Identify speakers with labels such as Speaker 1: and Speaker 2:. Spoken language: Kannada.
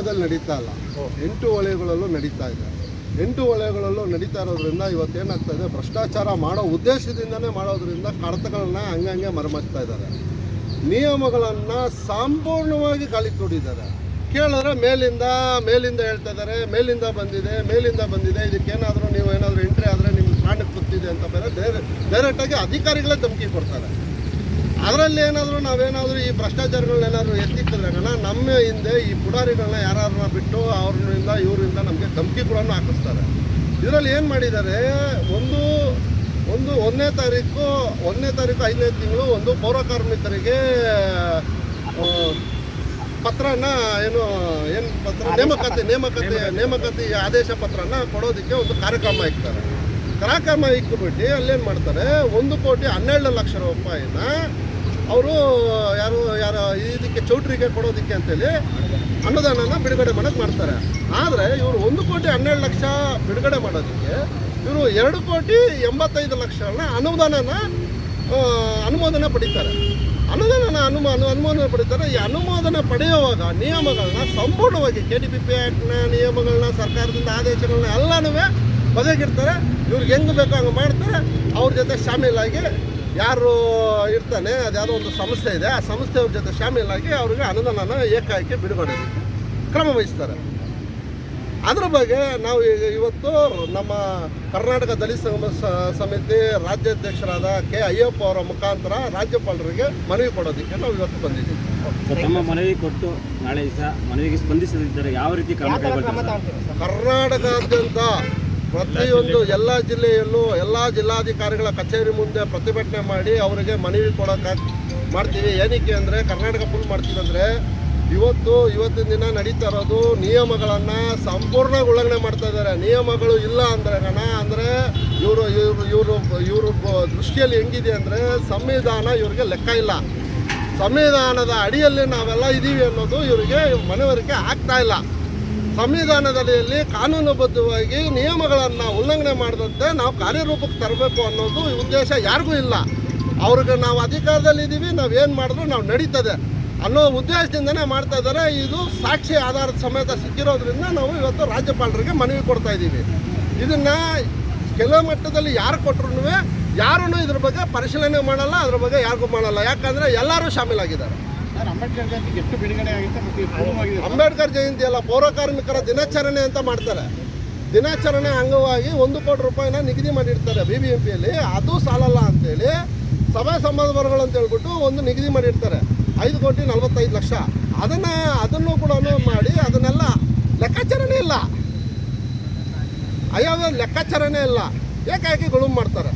Speaker 1: ನಗರದಲ್ಲಿ ನಡೀತಾ ಇಲ್ಲ. ಎಂಟು ವಲಯಗಳಲ್ಲೂ ನಡೀತಾ ಇದೆ. ಎಂಟು ವಲಯಗಳಲ್ಲೂ ನಡೀತಾ ಇರೋದ್ರಿಂದ ಇವತ್ತೇನಾಗ್ತಾ ಇದೆ? ಭ್ರಷ್ಟಾಚಾರ ಮಾಡೋ ಉದ್ದೇಶದಿಂದನೇ ಮಾಡೋದ್ರಿಂದ ಕಡತಗಳನ್ನ ಹಂಗಂಗೆ ಮರಮಾಡ್ತಾ ಇದ್ದಾರೆ. ನಿಯಮಗಳನ್ನು ಸಂಪೂರ್ಣವಾಗಿ ಗಾಳಿ ತೊಡಿದ್ದಾರೆ. ಕೇಳಿದ್ರೆ ಮೇಲಿಂದ ಮೇಲಿಂದ ಹೇಳ್ತಾ ಇದ್ದಾರೆ, ಮೇಲಿಂದ ಬಂದಿದೆ ಮೇಲಿಂದ ಬಂದಿದೆ, ಇದಕ್ಕೇನಾದರೂ ನೀವು ಏನಾದರೂ ಎಂಟ್ರಿ ಆದರೆ ನಿಮ್ಗೆ ಪ್ರಾಣಕ್ಕೆ ಗೊತ್ತಿದೆ ಅಂತ ಬೇರೆ ಡೈರೆಕ್ಟಾಗಿ ಅಧಿಕಾರಿಗಳೇ ಧಮಕಿ ಕೊಡ್ತಾರೆ. ಅದರಲ್ಲಿ ಏನಾದರೂ ನಾವೇನಾದರೂ ಈ ಭ್ರಷ್ಟಾಚಾರಗಳನ್ನೇನಾದರೂ ಎತ್ತಿಕ್ಕಿದ್ರಾಗಣ ನಮ್ಮ ಹಿಂದೆ ಈ ಪುಡಾರಿಗಳನ್ನ ಯಾರನ್ನ ಬಿಟ್ಟು ಅವ್ರಿಂದ, ಇವರಿಂದ ನಮಗೆ ಧಮಕಿ ಕೂಡ ಹಾಕಿಸ್ತಾರೆ. ಇದರಲ್ಲಿ ಏನು ಮಾಡಿದ್ದಾರೆ, ಒಂದು ಒಂದು ಒಂದನೇ ತಾರೀಕು ಒಂದನೇ ತಾರೀಕು ಐದನೇ ತಿಂಗಳು ಒಂದು ಪೌರ ಕಾರ್ಮಿಕರಿಗೆ ಪತ್ರನ ಏನು ಏನು ಪತ್ರ? ನೇಮಕಾತಿ ನೇಮಕಾತಿ ನೇಮಕಾತಿ ಆದೇಶ ಪತ್ರನ ಕೊಡೋದಕ್ಕೆ ಒಂದು ಕಾರ್ಯಕ್ರಮ ಇಕ್ತಾರೆ. ಕಾರ್ಯಕ್ರಮ ಇಕ್ಕಿಬಿಟ್ಟು ಅಲ್ಲೇನು ಮಾಡ್ತಾರೆ? ಒಂದು ಕೋಟಿ ಹನ್ನೆರಡು ಲಕ್ಷ ರೂಪಾಯಿನ ಅವರು, ಯಾರು ಯಾರು ಇದಕ್ಕೆ ಚೌಟ್ರಿಗೆ ಕೊಡೋದಕ್ಕೆ ಅಂತೇಳಿ ಅನುದಾನನ ಬಿಡುಗಡೆ ಮಾಡೋಕೆ ಮಾಡ್ತಾರೆ. ಆದರೆ ಇವರು ಒಂದು ಕೋಟಿ ಹನ್ನೆರಡು ಲಕ್ಷ ಬಿಡುಗಡೆ ಮಾಡೋದಕ್ಕೆ ಇವರು ಎರಡು ಕೋಟಿ ಎಂಬತ್ತೈದು ಲಕ್ಷಗಳನ್ನ ಅನುದಾನನ ಅನುಮೋದನೆ ಪಡಿತಾರೆ. ಅನುದಾನನ ಅನುಮಾನ ಅನುಮೋದನೆ ಪಡಿತಾರೆ. ಈ ಅನುಮೋದನೆ ಪಡೆಯುವಾಗ ನಿಯಮಗಳನ್ನ ಸಂಪೂರ್ಣವಾಗಿ ಕೆ ಡಿ ಪಿ ಪಿ ಆ್ಯಕ್ಟ್ನ ನಿಯಮಗಳನ್ನ ಸರ್ಕಾರದಿಂದ ಆದೇಶಗಳನ್ನ ಎಲ್ಲನೂ ಬಗೆಗಿರ್ತಾರೆ ಇವ್ರಿಗೆ ಹೆಂಗೆ ಬೇಕೋ ಹಂಗೆ ಮಾಡ್ತಾರೆ ಅವ್ರ ಜೊತೆ ಶಾಮೀಲಾಗಿ ಯಾರು ಇರ್ತಾನೆ ಅದ್ಯಾವುದೋ ಒಂದು ಸಂಸ್ಥೆ ಇದೆ ಆ ಸಂಸ್ಥೆಯವ್ರ ಜೊತೆ ಶಾಮೀಲಾಗಿ ಅವ್ರಿಗೆ ಅನುದಾನನ ಏಕಾಏಕಿ ಬಿಡುಗಡೆ ಕ್ರಮ ವಹಿಸ್ತಾರೆ. ಅದ್ರ ಬಗ್ಗೆ ನಾವು ಈಗ ಇವತ್ತು ನಮ್ಮ ಕರ್ನಾಟಕ ದಲಿತ ಸಂಗಮ ಸ- ಸಮಿತಿ ರಾಜ್ಯಾಧ್ಯಕ್ಷರಾದ ಕೆ ಅಯ್ಯಪ್ಪ ಅವರ ಮುಖಾಂತರ ರಾಜ್ಯಪಾಲರಿಗೆ ಮನವಿ ಕೊಡೋದಕ್ಕೆ ನಾವು ಇವತ್ತು ಬಂದಿದ್ದೀವಿ.
Speaker 2: ನಮ್ಮ ಮನವಿ ಕೊಟ್ಟು ನಾಳೆ ದಿವಸ ಮನವಿಗೆ ಸ್ಪಂದಿಸದಿದ್ದರೆ ಯಾವ ರೀತಿ?
Speaker 1: ಕರ್ನಾಟಕಾದ್ಯಂತ ಪ್ರತಿಯೊಂದು ಎಲ್ಲ ಜಿಲ್ಲೆಯಲ್ಲೂ ಎಲ್ಲ ಜಿಲ್ಲಾಧಿಕಾರಿಗಳ ಕಚೇರಿ ಮುಂದೆ ಪ್ರತಿಭಟನೆ ಮಾಡಿ ಅವರಿಗೆ ಮನವಿ ಕೊಡೋಕೆ ಮಾಡ್ತೀವಿ. ಏನಕ್ಕೆ ಅಂದರೆ ಕರ್ನಾಟಕ ಫುಲ್ ಮಾಡ್ತೀವಿ ಅಂದರೆ ಇವತ್ತು ಇವತ್ತಿನ ದಿನ ನಡೀತಾ ಇರೋದು ನಿಯಮಗಳನ್ನು ಸಂಪೂರ್ಣ ಉಲ್ಲಂಘನೆ ಮಾಡ್ತಾ ಇದ್ದಾರೆ. ನಿಯಮಗಳು ಇಲ್ಲ ಅಂದ್ರೆ ಅಂದರೆ ಇವರು ಇವರು ಇವರು ಇವರು ದೃಷ್ಟಿಯಲ್ಲಿ ಹೆಂಗಿದೆ ಅಂದರೆ ಸಂವಿಧಾನ ಇವರಿಗೆ ಲೆಕ್ಕ ಇಲ್ಲ. ಸಂವಿಧಾನದ ಅಡಿಯಲ್ಲಿ ನಾವೆಲ್ಲ ಇದ್ದೀವಿ ಅನ್ನೋದು ಇವರಿಗೆ ಮನವರಿಕೆ ಆಗ್ತಾ ಇಲ್ಲ. ಸಂವಿಧಾನದ ಅಡಿಯಲ್ಲಿ ಕಾನೂನುಬದ್ಧವಾಗಿ ನಿಯಮಗಳನ್ನು ಉಲ್ಲಂಘನೆ ಮಾಡದಂತೆ ನಾವು ಕಾರ್ಯರೂಪಕ್ಕೆ ತರಬೇಕು ಅನ್ನೋದು ಉದ್ದೇಶ ಯಾರಿಗೂ ಇಲ್ಲ. ಅವ್ರಿಗೆ ನಾವು ಅಧಿಕಾರದಲ್ಲಿ ಇದ್ದೀವಿ ನಾವು ಏನು ಮಾಡಿದ್ರು ನಾವು ನಡೀತದೆ ಅನ್ನೋ ಉದ್ದೇಶದಿಂದನೇ ಮಾಡ್ತಾ ಇದ್ದಾರೆ. ಇದು ಸಾಕ್ಷಿ ಆಧಾರದ ಸಮೇತ ಸಿಕ್ಕಿರೋದ್ರಿಂದ ನಾವು ಇವತ್ತು ರಾಜ್ಯಪಾಲರಿಗೆ ಮನವಿ ಕೊಡ್ತಾ ಇದ್ದೀವಿ ಇದನ್ನು ಕೆಲವು ಮಟ್ಟದಲ್ಲಿ ಯಾರು ಕೊಟ್ಟರು ಯಾರೂ ಇದ್ರ ಬಗ್ಗೆ ಪರಿಶೀಲನೆ ಮಾಡಲ್ಲ, ಅದ್ರ ಬಗ್ಗೆ ಯಾರಿಗೂ ಮಾಡಲ್ಲ. ಯಾಕಂದರೆ ಎಲ್ಲರೂ ಶಾಮೀಲಾಗಿದ್ದಾರೆ.
Speaker 3: ಅಂಬೇಡ್ಕರ್ ಜಯಂತಿ ಎಷ್ಟು ಬಿಡುಗಡೆ ಆಗುತ್ತೆ ಮತ್ತು
Speaker 1: ಅಂಬೇಡ್ಕರ್ ಜಯಂತಿ ಅಲ್ಲ ಪೌರ ಕಾರ್ಮಿಕರ ದಿನಾಚರಣೆ ಅಂತ ಮಾಡ್ತಾರೆ. ದಿನಾಚರಣೆ ಅಂಗವಾಗಿ ಒಂದು ಕೋಟಿ ರೂಪಾಯಿನ ನಿಗದಿ ಮಾಡಿರ್ತಾರೆ ಬಿ ಬಿ ಎಂ ಪಿಯಲ್ಲಿ ಅದು ಸಾಲಲ್ಲ ಅಂತೇಳಿ ಸಭೆ ಸಂಬಂಧಗಳು ಅಂತ ಹೇಳ್ಬಿಟ್ಟು ಒಂದು ನಿಗದಿ ಮಾಡಿರ್ತಾರೆ. ಐದು ಕೋಟಿ ನಲವತ್ತೈದು ಲಕ್ಷ. ಅದನ್ನು ಅದನ್ನು ಕೂಡ ಮಾಡಿ ಅದನ್ನೆಲ್ಲ ಲೆಕ್ಕಾಚರಣೆ ಇಲ್ಲ. ಅಯ್ಯೋ ಲೆಕ್ಕಾಚಾರನೇ ಇಲ್ಲ. ಏಕಾಏಕಿ ಗುಳುಮ್ ಮಾಡ್ತಾರೆ.